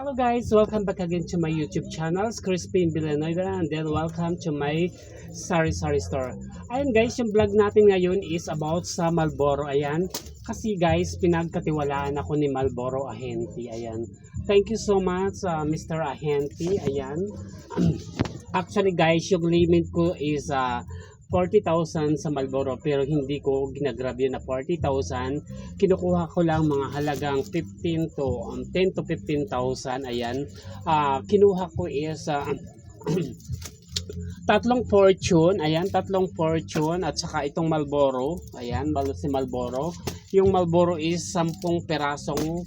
Hello guys, welcome back again to my YouTube channel, Crispin Villanueva, and then welcome to my Sari Sari Store. Ayan guys, yung vlog natin ngayon is about sa Malboro. Ayan, kasi guys, pinagkatiwalaan ako ni Malboro Ahenti. Ayan, thank you so much uh, Mr. Ahenti. Ayan, actually guys, yung limit ko is uh, 40,000 sa Malboro pero hindi ko ginagrab yun na 40,000 kinukuha ko lang mga halagang 15 to um, 10 to 15,000 ayan. Ah, kinuha ko is ah, tatlong fortune ayan tatlong fortune at saka itong Malboro ayan mal si Malboro yung Malboro is 10 perasong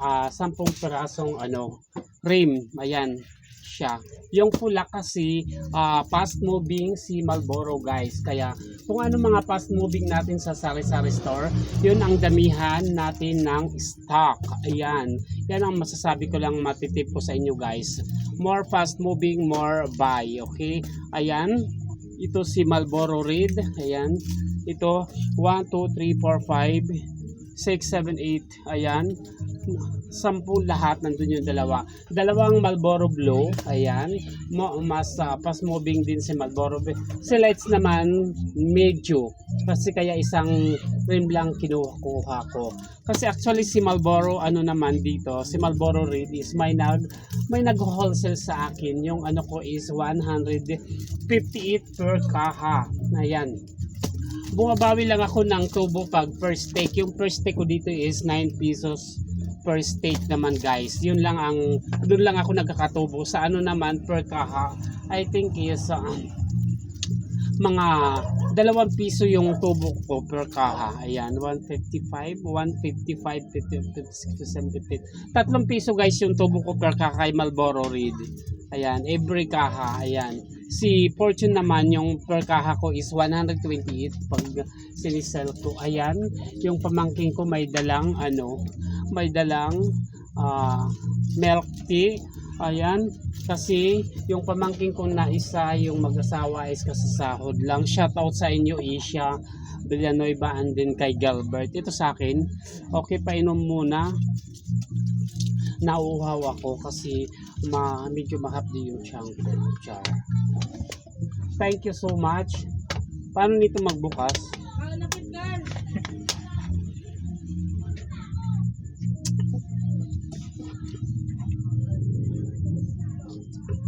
ah 10 perasong ano rim ayan siya. Yung pula kasi ah, fast moving si Malboro guys. Kaya kung ano mga fast moving natin sa sari-sari store yun ang damihan natin ng stock. Ayan. Yan ang masasabi ko lang matitip ko sa inyo guys. More fast moving more buy okay? Ayan. Ito si Malboro Red ayan. Ito 1 2 3 4 5 6 7 8 ayan sampu lahat nandun yung dalawa. Dalawang Marlboro Blue ayan. Mo, mas uh, fast moving din si Marlboro Blue. Si lights naman medyo. Kasi kaya isang rim lang kinuha ko. Kasi actually si Marlboro ano naman dito si Marlboro Red is may nag may nag wholesale sa akin. Yung ano ko is 158 per kaha ayan. Bumabawi lang ako ng tubo pag first take. Yung first take ko dito is 9 pesos per stake naman guys. Yun lang ang doon lang ako nagkakatubo. Sa ano naman per kaha I think is uh, mga dalawang piso yung tubo ko per kaha ayan 155 155 56 57 tatlong piso guys yung tubo ko per kaha kay Malboro Reed. Ayan every kaha ayan. Si Fortune naman yung per kaha ko is 128 pag sinisell ko. Ayan yung pamangking ko may dalang ano may dalang ah, milk tea. Ayan kasi yung pamangking ko na isa yung mag-asawa is kasasahod lang. Shout out sa inyo Isha Villanueva and din kay Galbert. Ito sa akin okay painom muna. Nauuhaw ako kasi ma medyo mahapdi yung Char. thank you so much. Paano nito magbukas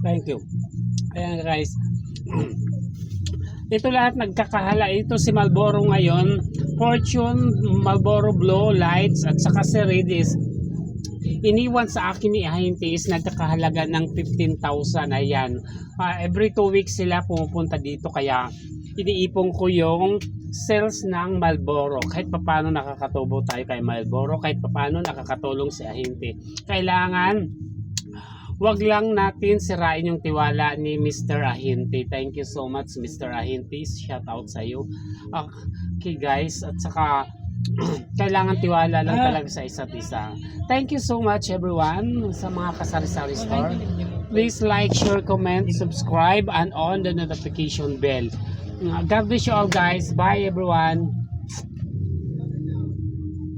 Thank you. Ayan guys. Ito lahat nagkakahala. Ito si Malboro ngayon. Fortune, Malboro Blue, Lights, at saka si Redis. Iniwan sa akin ni Ahinti is nagkakahalaga ng 15,000. Ayan. Ah, every 2 weeks sila pumupunta dito. Kaya iniipon ko yung sales ng Malboro. Kahit papano nakakatubo tayo kay Malboro. Kahit papano nakakatulong si Ahinti. Kailangan wag lang natin sirain yung tiwala ni Mr. Ahinti. Thank you so much Mr. Ahinti. Shout out sa iyo. Okay guys, at saka kailangan tiwala lang talaga sa isa't isa. Thank you so much everyone sa mga kasari-sari store. Please like, share, comment, subscribe, and on the notification bell. God bless you all guys. Bye everyone.